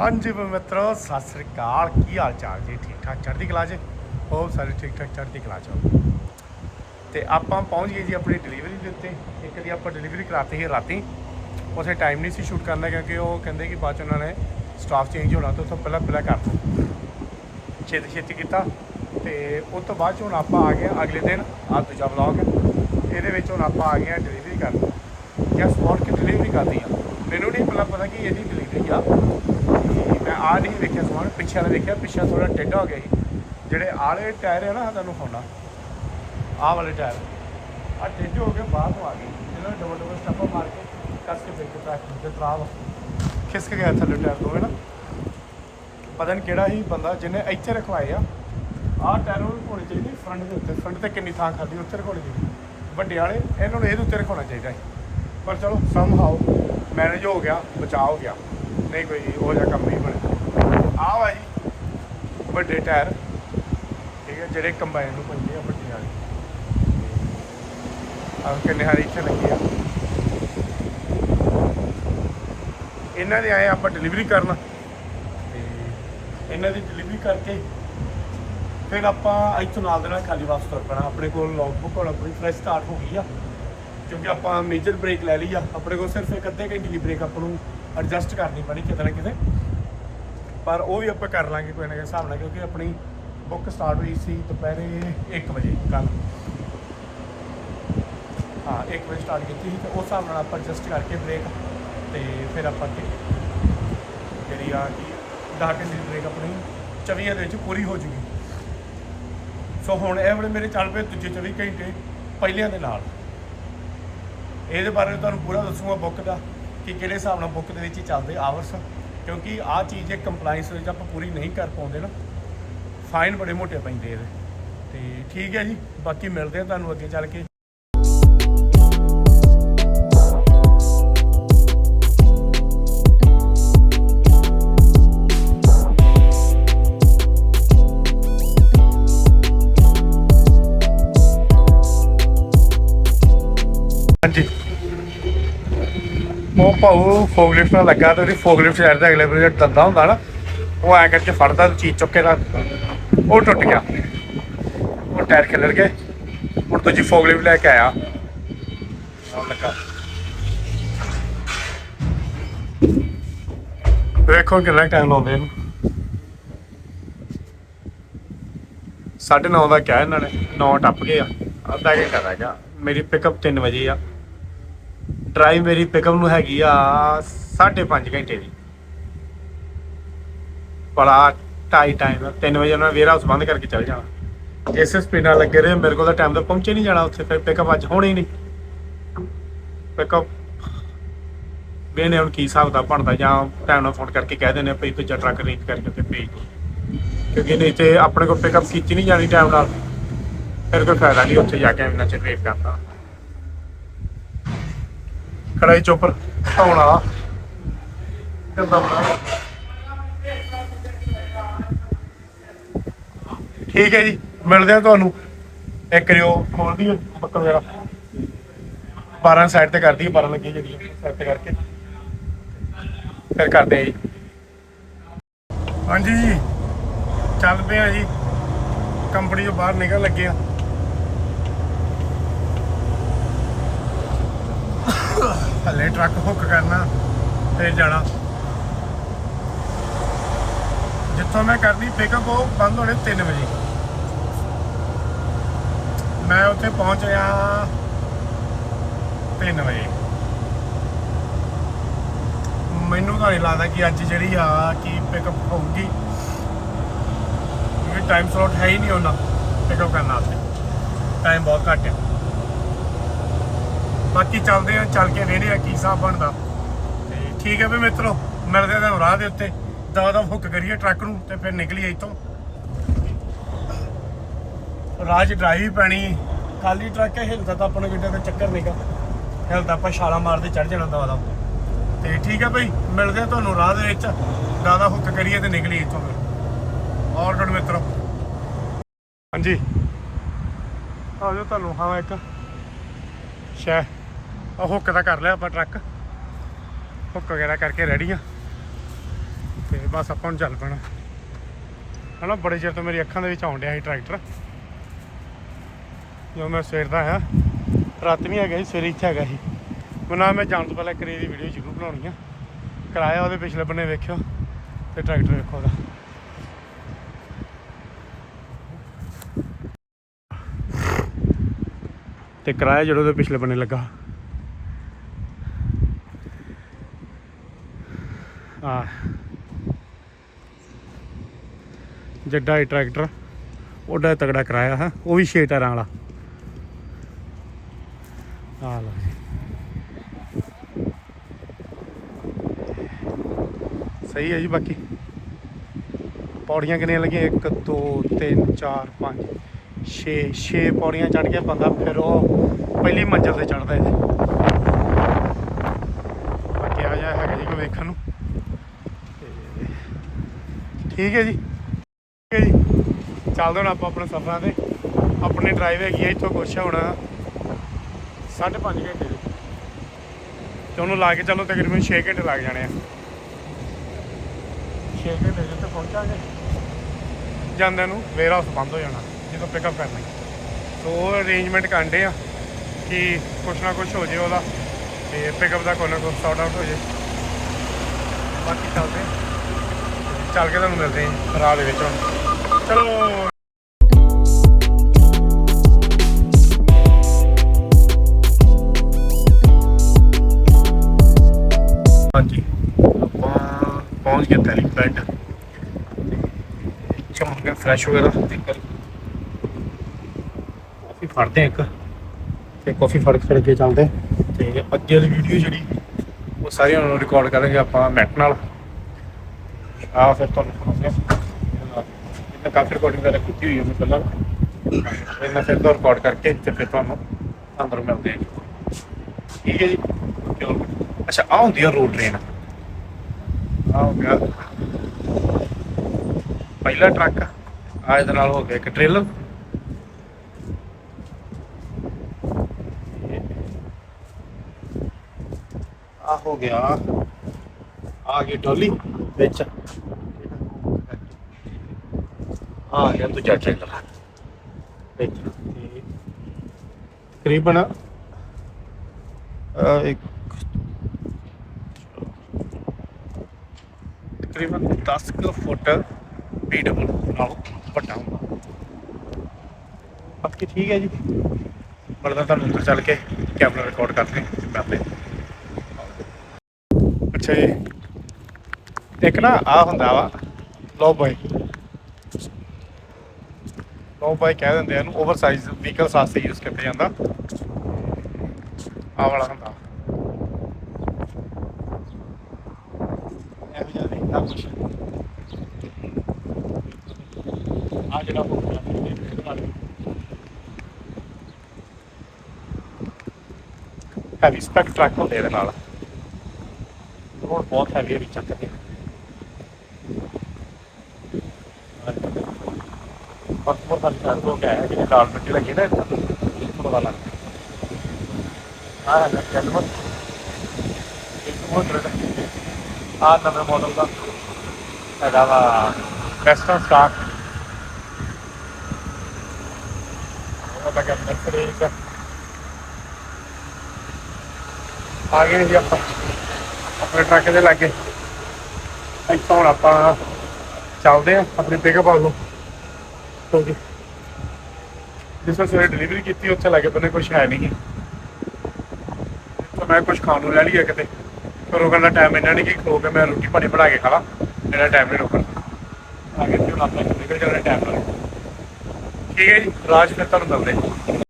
ਹਾਂਜੀ ਮਿੱਤਰੋ, ਸਤਿ ਸ੍ਰੀ ਅਕਾਲ। ਕੀ ਹਾਲ ਚਾਲ ਜੀ? ਠੀਕ ਠਾਕ ਚੜ੍ਹਦੀ ਕਲਾ 'ਚ ਹੋਪ ਸਾਰੇ ਠੀਕ ਠਾਕ ਚੜ੍ਹਦੀ ਕਲਾ 'ਚ ਹੋ। ਤੇ ਆਪਾਂ ਪਹੁੰਚ ਗਏ ਜੀ ਆਪਣੀ ਡਿਲੀਵਰੀ ਦੇ ਉੱਤੇ। ਇੱਕ ਦੀ ਆਪਾਂ ਡਿਲੀਵਰੀ ਕਰਾਤੀ ਸੀ ਰਾਤੀ। ਉਥੇ ਟਾਈਮ ਨਹੀਂ ਸੀ ਸ਼ੂਟ ਕਰਨਾ ਕਿਉਂਕਿ ਉਹ ਕਹਿੰਦੇ ਕਿ ਬਾਅਦ ਚ ਉਹਨਾਂ ਨੇ ਸਟਾਫ ਚੇਂਜ ਹੋਣਾ ਤੇ ਉਥੋਂ ਪਹਿਲਾਂ ਪਹਿਲਾਂ ਕਰ ਛੇਤੀ ਛੇਤੀ ਕੀਤਾ। ਤੇ ਉਸ ਤੋਂ ਬਾਅਦ ਚ ਹੁਣ ਆਪਾਂ ਆ ਗਏ ਹਾਂ ਅਗਲੇ ਦਿਨ ਆ ਦੂਜਾ ਵਲੌਗ ਇਹਦੇ ਵਿੱਚ ਹੁਣ ਆਪਾਂ ਆ ਗਏ ਹਾਂ ਡਿਲੀਵਰੀ ਕਰਨ। ਜਾਂ ਸਪੌਟ ਕੇ ਡਿਲੀਵਰੀ ਕਰਦੀ ਆ? ਮੈਨੂੰ ਨਹੀਂ ਪਹਿਲਾਂ ਪਤਾ ਕਿ ਇਹਦੀ ਡਿਲੀਵਰੀ ਆ। ਤੇ ਮੈਂ ਆ ਨਹੀਂ ਵੇਖਿਆ ਸਮਾਨ, ਪਿੱਛੇ ਵਾਲਾ ਵੇਖਿਆ, ਪਿੱਛੇ ਥੋੜਾ ਟੇਢਾ ਹੋ ਗਿਆ ਸੀ। ਜਿਹੜੇ ਆਲੇ ਟਾਇਰ ਆ ਨਾ ਤੁਹਾਨੂੰ ਹੋਣਾ ਆਹ ਵਾਲੇ ਟਾਇਰ। ਆ ਟੇਢੇ ਹੋ ਕੇ ਬਾਹਰ ਨੂੰ ਆ ਗਏ। ਜਿਹਨਾਂ ਡਬਲ ਡਬਲ ਸਟੱਪਾਂ ਮਾਰ ਕੇ ਕੱਸ ਕੇ ਬ੍ਰੇਕ ਟਰੈਕ ਤੇ ਤਰਾਵ ਖਿਸਕ ਗਿਆ ਥੱਲੇ ਟਾਇਰ ਦੋਵੇਂ ਨਾ ਪਤਾ ਨਹੀਂ ਕਿਹੜਾ ਹੀ ਬੰਦਾ, ਜਿਹਨੇ ਇੱਥੇ ਰਖਵਾਏ ਆ। ਆਹ ਟਾਇਰ ਉਹ ਹੋਣੀ ਚਾਹੀਦੀ ਫਰੰਟ ਦੇ ਉੱਤੇ। ਫਰੰਟ ਤੇ ਕਿੰਨੀ ਥਾਂ ਖਾਲੀ, ਉੱਥੇ ਰਖਾਉਣੀ ਚਾਹੀਦੀ। ਵੱਡੇ ਵਾਲੇ, ਇਹਨਾਂ ਨੂੰ ਇਹਦੇ ਉੱਤੇ ਰਖਾਉਣਾ ਚਾਹੀਦਾ ਸੀ। ਪਰ ਚਲੋ ਸਮ ਹਾਓ ਮੈਨੇਜ ਹੋ ਗਿਆ, ਬਚਾਅ ਹੋ ਗਿਆ। ਨਹੀਂ ਕੋਈ ਉਹ ਜਿਹਾ ਕੰਮ ਨਹੀਂ ਬਣਿਆ। ਆਹ ਵਾ ਜੀ, ਵੱਡੇ ਟਾਇਰ। ਠੀਕ ਹੈ, ਜਿਹੜੇ ਕੰਬਾਈਨ ਨੂੰ ਪੈਂਦੇ ਆ ਵੱਡੇ ਵਾਲੇ। ਆਹ ਕਿੰਨੇ ਹਾਰੀ ਇੱਥੇ ਲੱਗੇ ਆ। ਇਹਨਾਂ ਦੇ ਆਏ ਆਪਾਂ ਡਿਲੀਵਰੀ ਕਰਨ। ਤੇ ਇਹਨਾਂ ਦੀ ਡਿਲੀਵਰੀ ਕਰਕੇ ਫਿਰ ਆਪਾਂ ਇੱਥੋਂ ਨਾਲ ਦੇ ਨਾਲ ਖਾਲੀ ਵਾਪਸ ਤੁਰ ਪੈਣਾ। ਆਪਣੇ ਕੋਲ ਲੌਗ ਬੁੱਕ ਹੁਣ ਆਪਣੀ ਫਰੈਸ਼ ਸਟਾਰਟ ਹੋ ਗਈ ਆ। ਕਿਉਂਕਿ ਆਪਾਂ ਮੇਜਰ ਬ੍ਰੇਕ ਲੈ ਲਈ ਆ। ਆਪਣੇ ਕੋਲ ਸਿਰਫ ਇੱਕ ਅੱਧੇ ਘੰਟੇ ਦੀ ਬ੍ਰੇਕ ਆਪਾਂ ਨੂੰ ਐਡਜਸਟ ਕਰਨੀ ਪੈਣੀ ਕਿਤੇ ਨਾ ਕਿਤੇ। ਪਰ ਉਹ ਵੀ ਆਪਾਂ ਕਰ ਲਾਂਗੇ ਕੋਈ ਨਾ ਕੋਈ ਹਿਸਾਬ ਨਾਲ, ਕਿਉਂਕਿ ਆਪਣੀ ਬੁੱਕ ਸਟਾਰਟ ਹੋਈ ਸੀ ਦੁਪਹਿਰੇ 1 ਵਜੇ ਕੱਲ ਹਾਂ 1 ਵਜੇ ਸਟਾਰਟ ਕੀਤੀ ਸੀ ਤੇ ਉਸ ਹਿਸਾਬ ਨਾਲ ਆਪਾਂ ਐਡਜਸਟ ਕਰਕੇ ਬ੍ਰੇਕ ਤੇ ਫਿਰ ਆਪਾਂ ਤੇ ਜਿਹੜੀ ਆ ਕਿ 10 ਘੰਟੇ ਦੀ ਬ੍ਰੇਕ ਆਪਣੀ 24 ਦੇ ਵਿੱਚ ਪੂਰੀ ਹੋ ਜੂਗੀ। ਸੋ ਹੁਣ ਇਹ ਵੇਲੇ ਮੇਰੇ ਚੱਲ ਪਏ ਦੂਜੇ 24 ਘੰਟੇ ਪਹਿਲਿਆਂ ਦੇ ਨਾਲ। ਇਹਦੇ ਬਾਰੇ ਤੁਹਾਨੂੰ ਪੂਰਾ ਦੱਸੂਗਾ ਬੁੱਕ ਦਾ ਕਿ ਕਿਹੜੇ ਹਿਸਾਬ ਨਾਲ ਬੁੱਕ ਦੇ ਵਿੱਚ ਹੀ ਚੱਲਦੇ ਆਵਰਸ ਕਿਉਂਕਿ ਆਹ ਚੀਜ਼ ਇਹ ਕੰਪਲਾਈਂਸ ਵਿੱਚ ਆਪਾਂ ਪੂਰੀ ਨਹੀਂ ਕਰ ਪਾਉਂਦੇ ਨਾ। ਫਾਈਨ ਬੜੇ ਮੋਟੇ ਪੈਂਦੇ ਇਹਦੇ। ਤੇ ਠੀਕ ਹੈ ਜੀ, ਬਾਕੀ ਮਿਲਦੇ ਆ ਤੁਹਾਨੂੰ ਅੱਗੇ ਚੱਲ ਕੇ। ਹਾਂਜੀ। ਉਹ ਭਾਉ ਫੋਗਲਿਫਟ ਨਾਲ ਲੱਗਾ ਤੇ ਉਹਦੀ ਫੋਗਲਿਫਟ ਸਾਈਡ ਤੇ ਅਗਲੇ ਬਰੇ ਦੰਦਾ ਹੁੰਦਾ ਨਾ, ਉਹ ਐ ਕਰਕੇ ਫੜਦਾ ਤੇ ਚੀਜ਼ ਚੁੱਕ ਕੇ ਰੱਖ ਉਹ ਟੁੱਟ ਗਿਆ। ਉਹ ਟਾਇਰ ਖਿਲਰ ਗਏ। ਹੁਣ ਦੂਜੀ ਫੋਗਲਿਫਟ ਲੈ ਕੇ ਆਇਆ। ਲੱਗਾ। ਵੇਖੋ ਕਿੰਨਾ ਟਾਈਮ ਲਾਉਂਦੇ ਇਹਨੂੰ। ਸਾਢੇ ਨੌ ਦਾ ਕਿਹਾ ਇਹਨਾਂ ਨੇ। 9 ਟੱਪ ਗਏ ਆ। ਅੱਧਾ ਘੰਟਾ ਰਹਿ ਗਿਆ। ਮੇਰੀ ਪਿਕਅਪ 3 ਵਜੇ ਆ। ਡਰਾਈਵ ਮੇਰੀ ਪਿਕਅਪ ਨੂੰ ਹੈਗੀ ਆ 5.5 ਘੰਟੇ ਦੀ। ਬੜਾ ਟਾਈ ਟਾਈਮ ਆ। 3 ਵਜੇ ਉਹਨਾਂ ਵੇਅਰ ਹਾਊਸ ਬੰਦ ਕਰਕੇ ਚੱਲ ਜਾਣਾ। ਇਸੇ ਸਪੀਡ ਨਾਲ ਲੱਗੇ ਰਹੇ, ਮੇਰੇ ਕੋਲ ਤਾਂ ਟਾਈਮ ਤੇ ਪਹੁੰਚੇ ਨਹੀਂ ਜਾਣਾ ਉੱਥੇ, ਫਿਰ ਪਿਕਅਪ ਅੱਜ ਹੋਣੀ ਨਹੀਂ। ਪਿਕਅਪ ਵੇਨੇ ਹੁਣ ਕੀ ਹਿਸਾਬ ਦਾ ਬਣਦਾ, ਜਾਂ ਟਾਈਮ ਨਾਲ ਫੋਨ ਕਰਕੇ ਕਹਿ ਦਿੰਦੇ ਆ, ਭਈ ਦੂਜਾ ਟਰੱਕ ਅਰੇਂਜ ਕਰਕੇ ਤੇ ਭੇਜ ਕਿਉਂਕਿ ਨਹੀਂ ਤੇ ਆਪਣੇ ਕੋਲ ਪਿਕਅਪ ਕੀਤੀ ਨਹੀਂ ਜਾਣੀ ਟਾਈਮ ਨਾਲ। ਫਿਰ ਕੋਈ ਫਾਇਦਾ ਨਹੀਂ ਉੱਥੇ ਜਾ ਕੇ ਇੰਨਾ ਚਿਰ ਵੇਟ ਕਰਨਾ ਕੜਾਈ ਚੋਪਰ ਧੌਣ ਵਾਲਾ। ਕਿੱਦਾਂ ਬਣਾ ਠੀਕ ਹੈ ਜੀ, ਮਿਲਦੇ ਆ ਤੁਹਾਨੂੰ। ਇੱਕ ਕਰਿਓ ਖੋਲਦੀ ਹੈ ਬੱਕਰ ਵਗੈਰਾ 12 ਸਾਈਡ ਤੇ ਕਰਦੀ ਹੈ 12 ਲੱਗੀ ਜਿਹੜੀ ਸਾਈਡ ਤੇ ਕਰਕੇ। ਫਿਰ ਕਰਦੇ ਆ ਜੀ। ਹਾਂਜੀ ਜੀ ਚੱਲ ਪਏ ਆ ਜੀ। ਕੰਪਨੀ ਤੋਂ ਬਾਹਰ ਨਿਕਲ ਲੱਗੇ ਆ ਹਲੇ ਟਰੱਕ ਹੁੱਕ ਕਰਨਾ ਫਿਰ ਜਾਣਾ। ਜਿੱਥੋਂ ਮੈਂ ਕਰਨੀ ਪਿਕਅਪ ਉਹ ਬੰਦ ਹੋਣੇ 3 ਵਜੇ। ਮੈਂ ਉੱਥੇ ਪਹੁੰਚ ਗਿਆ 3 ਵਜੇ। ਮੈਨੂੰ ਤਾਂ ਨਹੀਂ ਲੱਗਦਾ ਕਿ ਅੱਜ ਜਿਹੜੀ ਆ ਕਿ ਪਿਕਅਪ ਹੋਊਗੀ। ਕਿਉਂਕਿ ਟਾਈਮ ਸਲੋਟ ਹੈ ਹੀ ਨਹੀਂ ਉਹਨਾਂ ਪਿਕਅਪ ਕਰਨ ਵਾਸਤੇ। ਟਾਈਮ ਬਹੁਤ ਘੱਟ ਹੈ ਬਾਕੀ ਚੱਲਦੇ ਆ, ਚੱਲ ਕੇ ਵੇਖਦੇ ਆ ਕੀ ਹਿਸਾਬ ਬਣਦਾ। ਤੇ ਠੀਕ ਹੈ ਵੀ ਮਿੱਤਰੋ, ਮਿਲਦੇ ਆ ਰਾਹ ਦੇ ਉੱਤੇ। ਦਵਾ ਦਵਾ ਹੁੱਕ ਕਰੀਏ ਟਰੱਕ ਨੂੰ ਤੇ ਫਿਰ ਨਿਕਲੀਏ ਇੱਥੋਂ। ਰਾਹ 'ਚ ਡਰਾਈਵ ਪੈਣੀ। ਖਾਲੀ ਟਰੱਕ ਹੈ, ਹਿਲਦਾ ਤਾਂ ਆਪਣਾ ਕਿਤੇ ਕੋਈ ਚੱਕਰ ਨਹੀਂਗਾ ਹਿਲਦਾ ਆਪਾਂ ਛਾਲਾਂ ਮਾਰਦੇ ਚੜ ਜਾਣਾ ਦਵਾ ਦਵਾ। ਤੇ ਠੀਕ ਹੈ ਭਾਈ ਮਿਲਦੇ ਆ ਤੁਹਾਨੂੰ ਰਾਹ ਦੇ ਵਿੱਚ। ਦਾਦਾ ਹੁੱਕ ਕਰੀਏ ਤੇ ਨਿਕਲੀਏ ਇੱਥੋਂ ਫਿਰ। ਔਰ ਗੁੱਡ ਮਿੱਤਰੋ। ਹਾਂਜੀ। ਆ ਜੋ ਤੁਹਾਨੂੰ, ਹਾਂ ਇੱਕ। ਸ਼ੈ ਆ ਹੁੱਕ ਦਾ ਕਰ ਲਿਆ ਆਪਾਂ ਟਰੱਕ। ਹੁੱਕ ਵਗੈਰਾ ਕਰਕੇ ਰੈਡੀ ਆ। ਤੇ ਬਸ ਆਪਾਂ ਨੂੰ ਚੱਲ ਪੈਣਾ। ਹਨਾ, ਬੜੇ ਚਿਰ ਤੋਂ ਮੇਰੀ ਅੱਖਾਂ ਦੇ ਵਿੱਚ ਆਉਣ ਡਿਆ ਸੀ ਟਰੈਕਟਰ ਜਦੋਂ ਮੈਂ ਸਵੇਰ ਦਾ ਆਇਆ, ਰਾਤ ਵੀ ਹੈਗਾ ਸੀ, ਸਵੇਰੇ ਇੱਥੇ ਹੈਗਾ ਸੀ। ਮੈਂ ਮੈਂ ਜਾਣ ਤੋਂ ਪਹਿਲਾਂ ਕਰੀ ਦੀ ਵੀਡੀਓ ਜ਼ਰੂਰ ਬਣਾਉਣੀ ਆ। ਕਿਰਾਇਆ ਉਹਦੇ ਪਿਛਲੇ ਬੰਨੇ ਵੇਖਿਓ, ਤੇ ਟਰੈਕਟਰ ਵੇਖੋ ਉਹਦਾ। ਤੇ ਕਿਰਾਇਆ ਜਿਹੜਾ ਉਹਦੇ ਪਿਛਲੇ ਬੰਨੇ ਲੱਗਾ। ਆ ਜੱਡਾ ਹੀ ਟਰੈਕਟਰ, ਉਹਦਾ ਤਗੜਾ ਕਰਾਇਆ ਹੈ, ਉਹ ਵੀ 6 ਟਾਇਰਾਂ ਵਾਲਾ। ਆ ਲਓ ਸਹੀ ਹੈ ਜੀ ਬਾਕੀ। ਪੌੜੀਆਂ ਕਿੰਨੀਆਂ ਲੱਗੀਆਂ? 1 2 3 4 5 6 6 ਪੌੜੀਆਂ ਚੜ ਕੇ ਬੰਦਾ, ਫਿਰ ਉਹ ਪਹਿਲੀ ਮੰਜ਼ਿਲ ਤੇ ਚੜਦਾ ਹੈ ਬਾਕੀ ਆ ਜਾ ਹੈਗਾ ਜੀ ਕੋਈ ਵੇਖਣ ਨੂੰ। ਠੀਕ ਹੈ ਜੀ। ਠੀਕ ਹੈ ਜੀ। ਚੱਲਦੇ ਹੁਣ ਆਪਾਂ ਆਪਣੇ ਸਫ਼ਰਾਂ ਤੇ। ਆਪਣੀ ਡਰਾਈਵ ਹੈਗੀ ਹੈ ਇੱਥੋਂ ਕੁਛ ਹੁਣ। 5.5 ਘੰਟੇ ਦੀ। ਤੇ ਉਹਨੂੰ ਲਾ ਕੇ ਚੱਲੋ, ਤਕਰੀਬਨ 6 ਘੰਟੇ ਲੱਗ ਜਾਣੇ ਆ। 6 ਘੰਟੇ ਜਿੱਥੇ ਪਹੁੰਚਾਂਗੇ। ਜਾਂਦਿਆਂ ਨੂੰ ਵੇਅਰ ਹਾਊਸ ਬੰਦ ਹੋ ਜਾਣਾ, ਜਦੋਂ ਪਿਕਅਪ ਕਰਨਾ ਸੋ ਉਹ ਅਰੇਂਜਮੈਂਟ ਕਰਦੇ ਆ ਕਿ ਕੁਛ ਨਾ ਕੁਛ ਹੋ ਜੇ ਉਹਦਾ, ਤੇ ਪਿਕਅਪ ਦਾ ਕੋਈ ਨਾ ਕੋਈ ਸੌਟ ਆਊਟ ਹੋ ਜੇ। ਬਾਕੀ ਚੱਲਦੇ ਆ। ਚੱਲ ਕੇ ਤੁਹਾਨੂੰ ਮਿਲਦੇ ਹਾਂ ਰਾਹ ਦੇ ਵਿੱਚ ਹੁਣ। ਚਲੋ। ਹਾਂਜੀ। ਆਪਾਂ ਪਹੁੰਚ ਗਏ ਤੈਲੀ ਬੈਡ। ਚਮਕ ਕੇ ਫਰੈਸ਼ ਵਗੈਰਾ। ਤੇ ਕਰ ਕਾਫੀ ਫੜਦੇ ਇੱਕ। ਤੇ ਕਾਫੀ ਫੜ ਕੇ ਅੱਗੇ ਚੱਲਦੇ। ਤੇ ਅੱਗੇ ਵਾਲੀ ਵੀਡੀਓ ਜਿਹੜੀ, ਉਹ ਸਾਰੀਆਂ ਨੂੰ ਰਿਕਾਰਡ ਕਰਾਂਗੇ ਆਪਾਂ ਮੈਟ ਨਾਲ। ਆ ਫਿਰ ਤੁਹਾਨੂੰ ਦਿਖਾਉਂਦੇ ਹਾਂ। ਇਹਨਾਂ ਕਾਫੀ ਰਿਕਾਰਡਿੰਗ ਵਗੈਰਾ ਕੀਤੀ ਹੋਈ ਹੈ ਮੈਂ ਪਹਿਲਾਂ। ਇਹਨਾਂ ਫਿਰ ਤੋਂ ਰਿਕਾਰਡ ਕਰਕੇ ਤੇ ਫਿਰ ਤੁਹਾਨੂੰ ਅੰਦਰ ਮਿਲਦੇ ਹਾਂ ਠੀਕ ਹੈ ਜੀ? ਚਲੋ। ਅੱਛਾ ਆ ਹੁੰਦੀ ਆ ਰੋਡ ਟ੍ਰੇਨ ਆ ਹੋ ਗਿਆ। ਪਹਿਲਾ ਟਰੱਕ ਆ। ਇਹਦੇ ਨਾਲ ਹੋ ਗਿਆ ਇੱਕ ਟ੍ਰੇਲਰ। ਆ ਹੋ ਗਿਆ। ਆ ਗਈ ਟੋਲੀ। ਵਿੱਚ। ਆ ਗਿਆ ਦੂਜਾ ਟ੍ਰੇਲਰ ਵਿੱਚ ਤੇ ਤਕਰੀਬਨ ਇੱਕ ਤਕਰੀਬਨ 10 ਕੁ ਫੁੱਟ ਬੀਟਬਲ ਨਾਲ ਵੱਡਾ ਹੁੰਦਾ। ਬਾਕੀ ਠੀਕ ਹੈ ਜੀ। ਬਲਦਾ ਤੁਹਾਨੂੰ ਉੱਧਰ ਚੱਲ ਕੇ ਕੈਮਰਾ ਰਿਕਾਰਡ ਕਰਦੇ ਕਰਦੇ ਅੱਛਾ ਜੀ। ਇੱਕ ਨਾ ਆ ਹੁੰਦਾ ਵਾ ਲੋ ਬਾਈ। ਲੋ ਬਾਈ ਕਹਿ ਦਿੰਦੇ ਆ ਇਹਨੂੰ ਓਵਰ ਸਾਈਜ਼ ਵਹੀਕਲ ਵਾਸਤੇ ਯੂਜ਼ ਕੀਤਾ ਜਾਂਦਾ। ਆ ਵਾਲਾ ਹੁੰਦਾ। ਇਹੋ ਜਿਹਾ ਦੇਖਦਾ ਕੁਛ। ਆ ਜਿਹੜਾ ਹੋ ਗਿਆ ਹੈਵੀ ਸਪੈਕ ਹੁੰਦੇ ਇਹਦੇ ਨਾਲ। ਰੋਡ ਬਹੁਤ ਹੈਵੀ ਹੈ ਵਿੱਚ ਪਾਸਪੋਰਟ ਦਾ ਚਾਰਜ ਹੋ ਗਿਆ ਹੈ ਜਿਹੜੇ ਲਾਲ ਮਿੱਟੀ ਲੱਗੀ ਨਾ ਇੱਥੇ ਪਤਾ ਲੱਗ ਆ ਹੈ ਨਾ ਕੈਲਮਨ ਇੱਕ ਬਹੁਤ ਆ ਨਵੇਂ ਮਾਡਲ ਦਾ। ਹੈਗਾ ਵਾ ਵੈਸਟਰਨ ਸਟਾਕ ਉਹਦਾ ਕਿ ਅੰਦਰ ਫਰੇਕ ਆ ਗਏ ਜੀ ਆਪਾਂ ਆਪਣੇ ਟਰੱਕ ਦੇ। ਲਾਗੇ ਇੱਥੋਂ ਹੁਣ ਆਪਾਂ ਚੱਲਦੇ ਆ ਆਪਣੀ ਪਿਕਅਪ ਵੱਲ ਨੂੰ। ਕਿਉਂਕਿ ਜਿਸ ਸਵੇਰੇ ਡਿਲੀਵਰੀ ਕੀਤੀ, ਉੱਥੇ ਲਾਗੇ ਬੰਨੇ ਕੁਝ ਹੈ ਨਹੀਂ। ਤਾਂ ਮੈਂ ਕੁਝ ਖਾਣ ਨੂੰ ਲੈ ਲਿਆ ਕਿਤੇ। ਪਰ ਰੁਕਣ ਦਾ ਟਾਈਮ ਇੰਨਾ ਨਹੀਂ ਕਿ ਖੋ ਕੇ ਮੈਂ ਰੋਟੀ ਪਾਣੀ ਬਣਾ ਕੇ ਖਾ ਲਾਂ। ਮੇਰਾ ਟਾਈਮ ਨਹੀਂ ਰੁਕਣ ਆ ਤੇ ਹੁਣ ਆਪਾਂ ਨਿਕਲ ਜਾਣਾ ਟਾਈਮ ਨਾਲ। ਠੀਕ ਹੈ ਜੀ, ਰਾਜ ਫਿਰ ਤੁਹਾਨੂੰ ਮਿਲਦੇ।